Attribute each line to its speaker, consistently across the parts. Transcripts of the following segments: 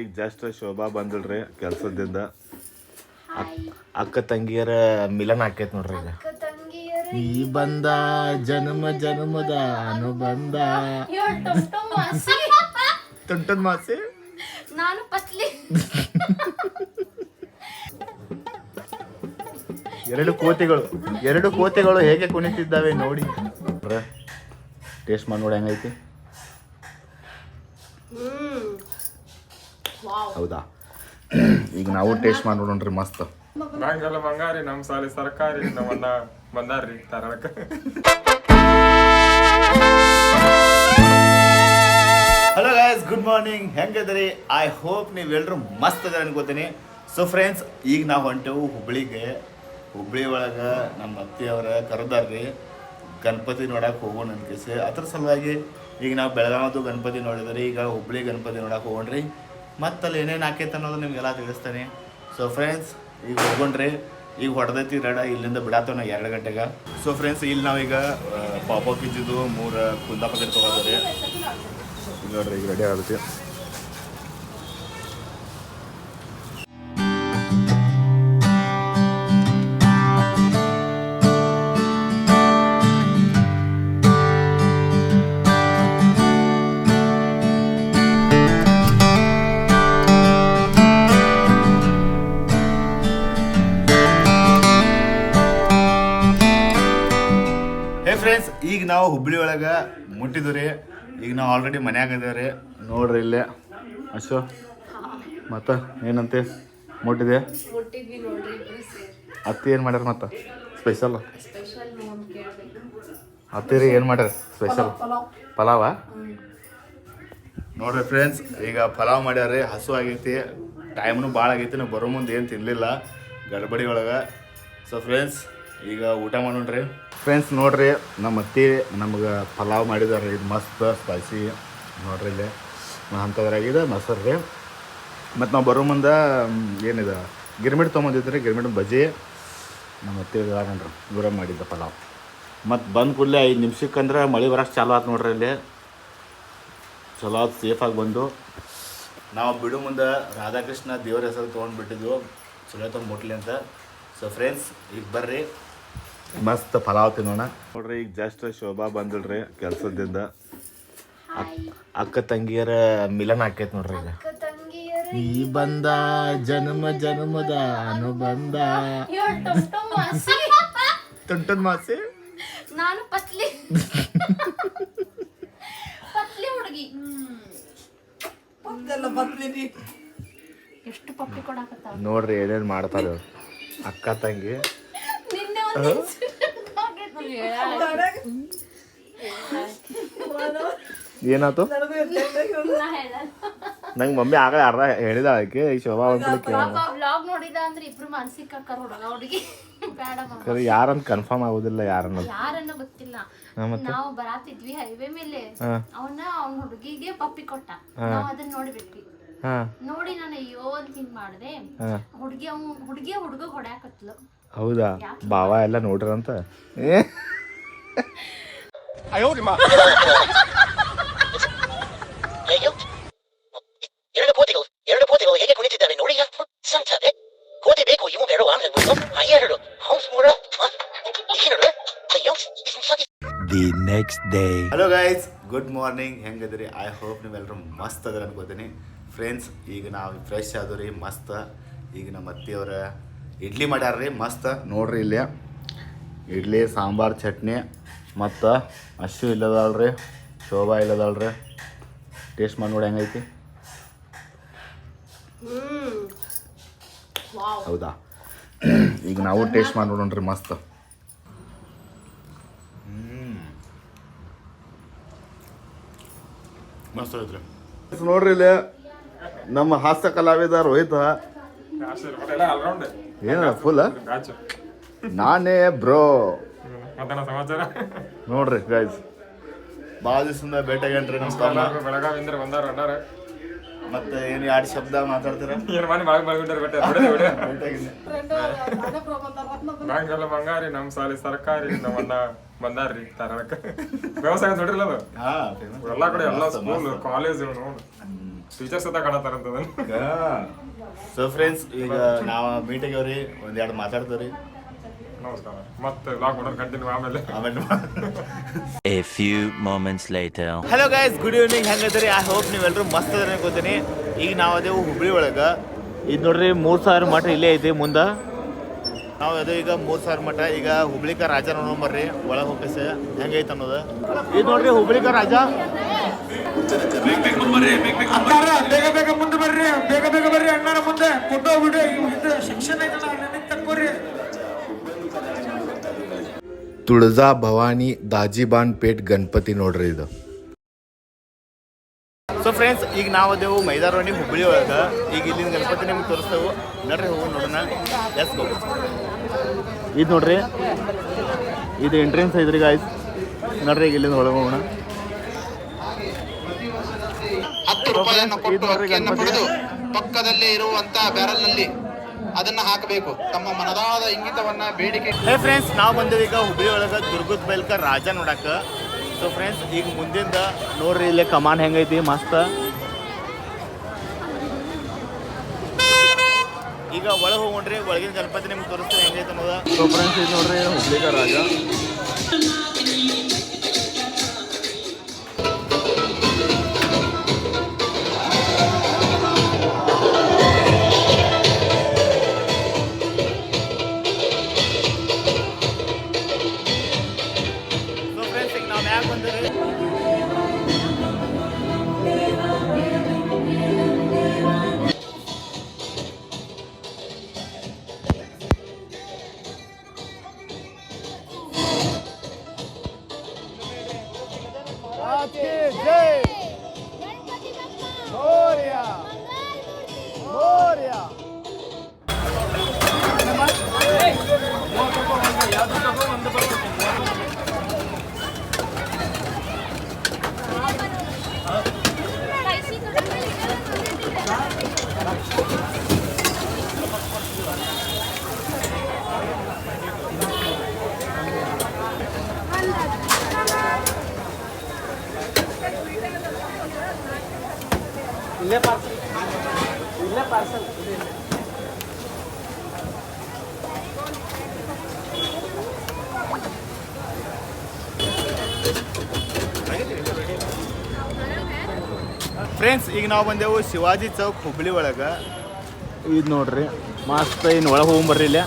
Speaker 1: ಈಗ ಜಸ್ಟ್ ಶೋಭಾ ಬಂದಳ್ರಿ ಕೆಲ್ಸದಿಂದ. ಅಕ್ಕ ತಂಗಿಯರ ಮಿಲನ ಆಕೈತ್ ನೋಡ್ರಿ ಈಗ. ಈ ಬಂದ ಜನ್ಮ ಜನ್ಮದ ಅನುಬಂಧ. ತುಂಟದ ಮಾಸಿ.
Speaker 2: ನಾನು ಪತ್ಲಿ.
Speaker 1: ಎರಡು ಕೋತಿಗಳು ಎರಡು ಕೋತಿಗಳು ಹೇಗೆ ಕುಣಿತಿದ್ದಾವೆ ನೋಡಿ. ಟೇಸ್ಟ್ ಮಾಡಿ ನೋಡಿ ಹೆಂಗೈತಿ. ಹೌದಾ? ಈಗ ನಾವು ಟೇಸ್ಟ್ ಮಾಡಿ ನೋಡೋಣ್ರಿ ಮಸ್ತ್.
Speaker 3: ಬ್ಯಾಂಕಲ್ಲ ಬಂಗಾರಿ ನಮ್ಮ ಸಾಲಿ ಸರ್ಕಾರಿ ನಮ್ಮನ್ನ ಬಂದಾರ್ರಿ ಧಾರವಾಡಕ್ಕ
Speaker 1: ಹಲೋ ಗಾಯ್ಸ್ ಗುಡ್ ಮಾರ್ನಿಂಗ್ ಹೆಂಗಿದ್ರಿ ಐ ಹೋಪ್ ನೀವೆಲ್ಲರೂ ಮಸ್ತ್ ಅದ ಅನ್ಕೋತೀನಿ ಸೊ ಫ್ರೆಂಡ್ಸ್ ಈಗ ನಾವು ಹೊಂಟೆವು ಹುಬ್ಳಿಗೆ. ಹುಬ್ಳಿ ಒಳಗೆ ನಮ್ಮ ಅತ್ತಿಯವ್ರ ಕರೆದಾರ್ರಿ. ಗಣಪತಿ ನೋಡಕ್ಕೆ ಹೋಗೋಣ ಅನ್ಕೇಸಿ. ಅದ್ರ ಸಲುವಾಗಿ ಈಗ ನಾವು ಬೆಳಗಾವದು ಗಣಪತಿ ನೋಡಿದ್ರಿ. ಈಗ ಹುಬ್ಳಿ ಗಣಪತಿ ನೋಡಕ್ಕೆ ಹೋಗೋಣ್ರಿ. ಮತ್ತೆ ಅಲ್ಲಿ ಏನೇನು ಹಾಕೈತೆ ಅನ್ನೋದು ನಿಮಗೆಲ್ಲ ತಿಳಿಸ್ತಾನೆ. ಸೊ ಫ್ರೆಂಡ್ಸ್ ಈಗ ಹೋಗೋಣ್ರಿ ಈಗ ಹೊಡೆದೈತಿ ರಡ, ಇಲ್ಲಿಂದ ಬಿಡಾತ ನಾವು ಎರಡು ಗಂಟೆಗೆ. ಸೊ ಫ್ರೆಂಡ್ಸ್ ಇಲ್ಲಿ ನಾವೀಗ ಪಾಪ ಇದ್ದಿದ್ದು ಮೂರು ಕುಂದಾಪಕ್ಕೆ ತೊಗೊಳ್ತೀವಿ ನೋಡ್ರಿ, ಈಗ ರೆಡಿ ಆಗುತ್ತೆ. ಫ್ರೆಂಡ್ಸ್ ಈಗ ನಾವು ಹುಬ್ಳಿ ಒಳಗೆ ಮುಟ್ಟಿದ್ರಿ ಈಗ ನಾವು ಆಲ್ರೆಡಿ ಮನ್ಯಾಗ ಇದೇವ್ರಿ. ನೋಡ್ರಿ ಇಲ್ಲೇ. ಅಶೋ ಮತ್ತ ಏನಂತೆ? ಮುಟ್ಟಿದೆ ಅತ್ತಿ ಏನು ಮಾಡ್ಯಾರ ಮತ್ತ? ಸ್ಪೆಷಲ್ ಅತ್ತಿರಿ ಏನು ಮಾಡ್ಯಾರ? ಸ್ಪೆಷಲ್ ಪಲಾವ ನೋಡ್ರಿ ಫ್ರೆಂಡ್ಸ್ ಈಗ ಪಲಾವ್ ಮಾಡ್ಯಾರಿ ಹಸು ಆಗೈತಿ. ಟೈಮ್ನು ಭಾಳ ಆಗೈತಿ ನಾವು ಬರೋ ಮುಂದೆ ಏನು ತಿನ್ನಲಿಲ್ಲ ಗಡ್ಬಡಿ ಒಳಗೆ. ಸೊ ಫ್ರೆಂಡ್ಸ್ ಈಗ ಊಟ ಮಾಡೋಣ್ರಿ? ಫ್ರೆಂಡ್ಸ್ ನೋಡ್ರಿ, ನಮ್ಮ ಅತ್ತಿ ನಮ್ಗೆ ಪಲಾವ್ ಮಾಡಿದಾರೆ ಇದು ಮಸ್ತ್ ಸ್ಪೈಸಿ ನೋಡ್ರಿ ಇಲ್ಲಿ. ಅಂಥದ್ರಾಗಿದೆ ಮೊಸರು ರೀ. ಮತ್ತು ನಾವು ಬರೋ ಮುಂದೆ ಏನಿದೆ? ಗಿರ್ಮಿಟ್ ತೊಗೊಂಬಂದಿದ್ರಿ, ಗಿರ್ಮಿಟ್ ಬಜ್ಜಿ. ನಮ್ಮ ಅತ್ತಿ ನೋಡ್ರಿ ದೂರ ಮಾಡಿದ್ದ ಪಲಾವ್. ಮತ್ತು ಬಂದ ಕೂಡಲೇ ಐದು ನಿಮಿಷಕ್ಕಂದ್ರೆ ಮಳೆ ಬರೋಷ್ಟು ಚಾಲು ಆಯ್ತು ನೋಡ್ರಿ ಇಲ್ಲಿ. ಚಲೋ ಆಯ್ತು ಸೇಫಾಗಿ ಬಂದು. ನಾವು ಬಿಡು ಮುಂದೆ ರಾಧಾಕೃಷ್ಣ ದೇವ್ರ ಹೆಸರು ತೊಗೊಂಡ್ಬಿಟ್ಟಿದ್ವು ಚಲೋ ಆಯ್ತು ಮುಟ್ಲಿ ಅಂತ. ಸೊ ಫ್ರೆಂಡ್ಸ್ ಈಗ ಬರ್ರಿ. ಮಸ್ತ್ ಪಲಾವ್ ತಿನ್ನೋಣ. ನೋಡ್ರಿ ಈಗ ಜಸ್ಟ್ ಶೋಭಾ ಬಂದಳ್ರಿ ಕೆಲಸದಿಂದ. ಅಕ್ಕ ತಂಗಿಯರ ಮಿಲನ ಹಾಕೈತ್ ನೋಡ್ರಿ ಈಗ.
Speaker 2: ಅಕ್ಕ ತಂಗಿಯರು.
Speaker 1: ಈ ಬಂದ ಜನ್ಮ ಜನ್ಮದ ಅನುಬಂಧ. ತುಂಟನ್ ಮಾಸಿ.
Speaker 2: ನಾನು ಪತ್ಲಿ. ಪತ್ಲಿ ಹುಡುಗಿ. ಎಷ್ಟು ಪಪ್ಪಿ ಕೊಡಾಕತ್ತ
Speaker 1: ನೋಡ್ರಿ ಏನೇನ್ ಮಾಡ್ತಾರೆ ಅಕ್ಕ ತಂಗಿ
Speaker 2: ನಿನ್ನೆ ಒಂದು incident ಆಗೈತಿ.
Speaker 1: ಏನಾಯ್ತು. ನಂಗೆ ಮಮ್ಮಿ ಆಗಲೇ ಅರ್ಧ ಹೇಳಿದ ಅದಕ್ಕೆ ಈ ಶೋಭಾ. ಕೇಳಿ. ಯಾರಂತ ಕನ್ಫರ್ಮ್ ಆಗೋದಿಲ್ಲ ಯಾರನ್ನ?
Speaker 2: ಯಾರನ್ನ ಗೊತ್ತಿಲ್ಲ? ನಾವು ಬರಾತಿದ್ವಿ ಹೈವೇ ಮೇಲೆ. ಅವನ ಅವನ ಹುಡುಗಿಗೆ ಪಪ್ಪಿ ಕೊಟ್ಟ. ನಾವ್ ಅದನ್ನ ನೋಡ್ಬಿಟ್ವಿ. ನೋಡಿ ನಾನು ಅಯ್ಯೋ ಅಂತ ಹಿಂಗ್ ಮಾಡ್ದೆ. ಹುಡುಗಿ ಅವ್ ಹುಡುಗಿ ಹುಡುಗ ಹೊಡ್ಯಾಕತ್ಲು
Speaker 1: ಹೌದಾ? ಬಾವ ಎಲ್ಲ ನೋಡ್ರಂತ?
Speaker 4: ದಿ ಎರಡು ಕೋತಿಗಳು ಎರಡು ಕೋತಿಗಳು ಹೇಗೆ ಕುಣಿತಿದ್ದಾವೆ ನೋಡಿ ಸಂತದೆ ಕೋತಿ ಬೇಕು ಇವು ಬೇಡವಾ ಎರಡು. ಹೌಸ್ ಮೂರ ಏನು ಅಯ್ಯೋ ಇದು ಸಾಕಿ
Speaker 5: the
Speaker 1: hello guys good morning ಹೆಂಗದ್ರಿ I hope ನೀವೆಲ್ಲರೂ ಮಸ್ತ್ ಅದ್ರ ಅನ್ಕೋತೀನಿ. ಫ್ರೆಂಡ್ಸ್ ಈಗ ನಾವು ಫ್ರೆಶ್ ಆದವ್ರಿ ಮಸ್ತ್. ಈಗ ನಮ್ಮ ಅತ್ತಿಯವ್ರ ಇಡ್ಲಿ ಮಾಡ್ಯಾರ್ರಿ ಮಸ್ತ್. ನೋಡ್ರಿ ಇಲ್ಲಿ. ಇಡ್ಲಿ ಸಾಂಬಾರ್ ಚಟ್ನಿ ಮತ್ತು ಅಶು ಇಲ್ಲದಲ್ರಿ ಶೋಭಾ ಇಲ್ಲದಲ್ರಿ. ಟೇಸ್ಟ್ ಮಾಡಿ ನೋಡಿ ಹೆಂಗೈತಿ. ಹೌದಾ? ಈಗ ನಾವು ಟೇಸ್ಟ್ ಮಾಡಿ ನೋಡೋಣ್ರಿ ಮಸ್ತ್. ಮಸ್ತ್ ಐತ್ರಿ ನೋಡ್ರಿ ಇಲ್ಲಿ. ನಮ್ಮ ಹಾಸ್ಯ ಕಲಾವಿದ ರೋಹಿತ ಏನ ಫುಲ್ ನಾನೇ ಬ್ರೋ.
Speaker 3: ಮತ್ತೇನ ಸಮಾಚಾರ?
Speaker 1: ನೋಡ್ರಿ ಗೈಸ್ ಭಾಳ ದಿವಸದಿಂದ ಗಂಟ್ರಿ ನಮ್ಮ
Speaker 3: ಎಲ್ಲಾರು ಬೆಳಗಾವಿಂದ್ರ ಬಂದಾರ ಅಣ್ಣಾರ
Speaker 1: ಮತ್ತೆ ಏನು ಎರಡು ಶಬ್ದ ಮಾತಾಡ್ತೀರ?
Speaker 3: ಏನು ಮಾಡಿ ಬಾಳ್ ಮಲ್ಕೊಂಡಾರ ಬೆಟ್ಟ ಬಿಡದೆ ಬಿಡ ಬಂಗಾರಿ ನಮ್ ಸಾಲಿ ಸರ್ಕಾರಿ ನಮ್ಮ ಅಣ್ಣ ಬಂದಾರ್ರಿ ತರಕ. ವ್ಯವಸಾಯ ನೋಡ್ರಿಲ್ಲ ಅದು?
Speaker 1: ಹಾ
Speaker 3: ಎಲ್ಲಾ ಕಡೆ ಎಲ್ಲ ಸ್ಕೂಲ್ ಕಾಲೇಜ್ ನೋಡು.
Speaker 1: ಹ್ಮ್.
Speaker 3: ಟೀಚರ್ಸ್ ಅದ ಕಾಣತಾರಂತ ಅದನ್ನ
Speaker 1: ಸೊ ಫ್ರೆಂಡ್ಸ್ ಈಗ ನಾವು ಮೀಟ್ ಒಂದ್ ಒಂದೆರಡು ಮಾತಾಡ್ತೀವ್ರಿ.
Speaker 3: ನಮಸ್ಕಾರ. ಮತ್ತೆ ಲಾಕ್ ಮಾಡೋದು ಕಂಟಿನ್ಯೂ ಆಮೇಲೆ.
Speaker 1: ಆಮೇಲೆ
Speaker 5: A few moments later.
Speaker 1: Hello guys good evening ಹೆಂಗದ್ರಿ? I hope ನೀವೆಲ್ಲರೂ ಮಸ್ತ್ ಅದ್ರ ಅನ್ಕೋತೀನಿ. ಈಗ ನಾವು ಅದೇವು ಹುಬ್ಳಿ ಒಳಗೆ. ಇದು ನೋಡ್ರಿ ಮೂರು ಸಾವಿರ ಮಠ ಇಲ್ಲೇ ಐತಿ ಮುಂದೆ. ನಾವು ಅದೇ ಈಗ ಮೂರು ಸಾವಿರ ಮಠ. ಈಗ ಹುಬ್ಳಿಕ ರಾಜ ನೋಡ್ಬರ್ರಿ ಒಳಗೆ ಹೋಗ್ಕಸ ಹೆಂಗೈತೆ ಅನ್ನೋದು. ಇದು ನೋಡ್ರಿ ಹುಬ್ಳಿಕ ರಾಜ
Speaker 6: ಅಕ್ಕಾರ ಬೇಗ ಬೇಗ ಮುಂದೆ ಬರ್ರಿ ಬೇಗ ಬೇಗ ಬರ್ರಿ ಅಣ್ಣಾರ ಮುಂದೆ. ಫೋಟೋ ಬಿಡಿ ಇದು ನನಗೆ ತಕ್ಕೋರಿ
Speaker 1: ತುಳಜಾ ಭವಾನಿ ದಾಜಿಬಾನ್ ಪೇಟ್ ಗಣಪತಿ ನೋಡ್ರಿ ಇದು. ಸೊ ಫ್ರೆಂಡ್ಸ್ ಈಗ ನಾವು ಅದೇವು ಮೈದಾರವಾಣಿ ಹುಬ್ಳಿ ಒಳಗೆ. ಈಗ ಇಲ್ಲಿನ ಗಣಪತಿ ನಿಮ್ಗೆ ತೋರಿಸ್ತೇವೆ. ನಡ್ರಿ ಹೋಗಿ ನೋಡೋಣ. ಎಸ್ ಗೋ ಇದು ನೋಡ್ರಿ. ಇದು ಎಂಟ್ರೆನ್ಸ್ ಐತ್ರಿ ಗಾಯ್ಸ್ ನಡ್ರಿ ಈಗ ಇಲ್ಲಿಂದ ಒಳಗೆ ಹೋಗೋಣ.
Speaker 7: ರೂಪಾಯಿಯನ್ನು ಕೊಟ್ಟು ಅಕ್ಕಿಯನ್ನು ಪಡೆದು ಪಕ್ಕದಲ್ಲಿ ಇರುವಂತ ಬ್ಯಾರಲ್ನಲ್ಲಿ ಅದನ್ನ ಹಾಕಬೇಕು. ತಮ್ಮ ಮನದಾದ ಇಂಗಿತವನ್ನ ಬೇಡಿಕೆ
Speaker 1: ಹೇ ಫ್ರೆಂಡ್ಸ್ ನಾವು ಬಂದೇವಿ ಈಗ ಹುಬ್ಳಿ ಒಳಗೆ ದುರ್ಗದ ಬೈಲ್ಕ ರಾಜ ನೋಡಕ್ಕೆ ಸೊ ಫ್ರೆಂಡ್ಸ್ ಈಗ ಮುಂದಿಂದ ನೋಡ್ರಿ ಇಲ್ಲೇ ಕಮಾನ್ ಹೆಂಗೈತಿ ಮಸ್ತ್. ಈಗ ಒಳಗೆ ಹೋಗ್ರಿ ಒಳಗಿನ ಗಣಪತಿ ನಿಮ್ಗೆ ತೋರಿಸ್ತೀನಿ ಹೆಂಗೈತೆ ಅನ್ನೋದು. ಸೊ ಫ್ರೆಂಡ್ಸ್ ಇದು ನೋಡ್ರಿ ಹುಬ್ಳಿಗ ರಾಜ. ಫ್ರೆಂಡ್ಸ್ ಈಗ ನಾವು ಬಂದೆವು ಶಿವಾಜಿ ಚೌಕ್ ಹುಬ್ಳಿ ಒಳಗೆ. ಇದು ನೋಡ್ರಿ, ಮಸ್ತ್ ಇನ್ನು ಒಳಗೆ ಹೋಗ್ಬರ್ರಿ ಇಲ್ಲೇ.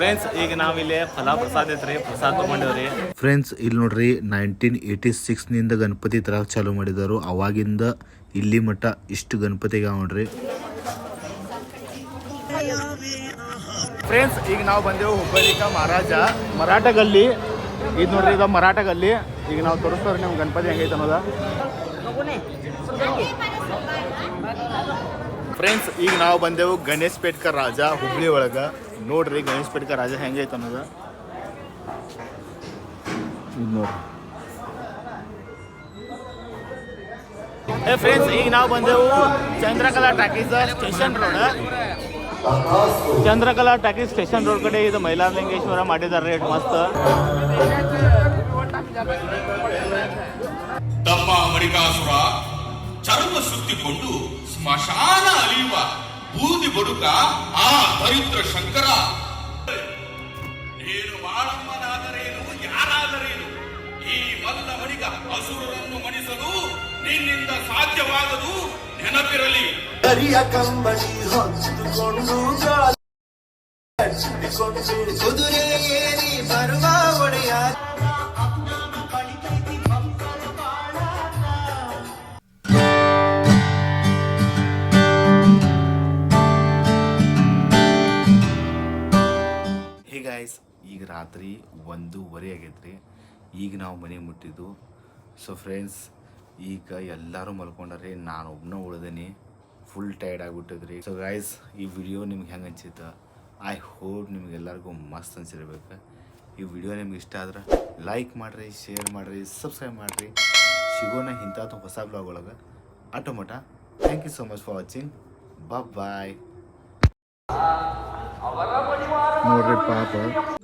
Speaker 1: ಫ್ರೆಂಡ್ಸ್ ಈಗ ನಾವಿಲ್ಲಿ ಫಲ ಪ್ರಸಾದ್ ಐತ್ರಿ ಪ್ರಸಾದ ತಗೊಂಡಿವ್ರಿ. ಫ್ರೆಂಡ್ಸ್ ಇಲ್ಲಿ ನೋಡ್ರಿ ನೈನ್ಟೀನ್ ಏಯ್ಟಿ ಸಿಕ್ಸ್ನಿಂದ ಗಣಪತಿ ತರ ಚಾಲೂ ಮಾಡಿದರು ಅವಾಗಿಂದ ಇಲ್ಲಿ ಮಟ್ಟ ಇಷ್ಟು ಗಣಪತಿಗ ನೋಡ್ರಿ. ಫ್ರೆಂಡ್ಸ್ ಈಗ ನಾವು ಬಂದೆವು ಹುಬ್ಬಳ್ಳಿಕ ಮಹಾರಾಜ ಮರಾಠಗಲ್ಲಿ. ಇದು ನೋಡ್ರಿ ಇದು ಮರಾಠಗಲ್ಲಿ. ಈಗ ನಾವು ತೋರಿಸ್ತವ್ರಿ ನಿಮ್ಗೆ ಗಣಪತಿ ಹೆಂಗೈತೆ ಅನ್ನೋದ. ಫ್ರೆಂಡ್ಸ್ ಈಗ ನಾವು ಬಂದೆವು ಗಣೇಶ್ ಪೇಟ್ಕರ್ ರಾಜ ಹುಬ್ಳಿ ಒಳಗೆ. ನೋಡ್ರಿ ಗಣೇಶ್ ಪೇಟ್ಕ ರಾಜ ಹೆಂಗೈತೆ ಅನ್ನೋದು. ಇದು ನೋಡ್ರಿ. ಏ ಫ್ರೆಂಡ್ಸ್ ಈಗ ನಾವು ಬಂದೆವು Chandrakala talkies station road. Chandrakala talkies station road ಕಡೆ ಇದು ಮೈಲಾರಲಿಂಗೇಶ್ವರ ಮಾಡಿದಾರೆ ರೇಟ್ ಮಸ್ತ್.
Speaker 8: ತಮ್ಮ ಅಮರಿಕಾಸುರ ಚರ್ಮ ಸುತ್ತಿಕೊಂಡು ಸ್ಮಶಾನ ಅಲಿಯುವ ಬೂದಿ ಬಡುಕ ಆ ದರಿದ್ರ ಶಂಕರ. ನೀನು ಬಾಳಮ್ಮನಾದರೇನು ಯಾರಾದರೇನು ಈ ಮಲ್ಲ ಮಣಿಗ ಹಸುರನ್ನು ಮಣಿಸಲು ನಿನ್ನಿಂದ ಸಾಧ್ಯವಾಗದು, ನೆನಪಿರಲಿ.
Speaker 1: ಹೇ ರಾತ್ರಿ ಒಂದೂವರೆ ಆಗೈತ್ರಿ. ಈಗ ನಾವು ಮನೆ ಮುಟ್ಟಿದ್ದು. ಸೊ ಫ್ರೆಂಡ್ಸ್ ಈಗ ಎಲ್ಲರೂ ಮಲ್ಕೊಂಡ್ರಿ ನಾನು ಒಬ್ಬನ ಉಳ್ದೇನಿ. ಫುಲ್ ಟೈರ್ಡ್ ಆಗಿಬಿಟ್ಟಿದ್ರಿ. ಸೊ ಗಾಯ್ಸ್ ಈ ವಿಡಿಯೋ ನಿಮ್ಗೆ ಹೆಂಗೆ ಅನ್ಸಿತ್ತು? ಐ ಹೋಪ್ ನಿಮ್ಗೆಲ್ಲರಿಗೂ ಮಸ್ತ್ ಅನ್ಸಿರ್ಬೇಕು. ಈ ವಿಡಿಯೋ ನಿಮ್ಗೆ ಇಷ್ಟ ಆದ್ರೆ ಲೈಕ್ ಮಾಡಿರಿ ಶೇರ್ ಮಾಡಿರಿ ಸಬ್ಸ್ಕ್ರೈಬ್ ಮಾಡಿರಿ. ಸಿಗೋಣ ಇಂಥದ್ದು ಹೊಸ ಬ್ಲಾಗ್ ಒಳಗೆ. ಅಟೋ ಮಟ thank you so much for watching bye ನೋಡ್ರಿ ಪಾಪ.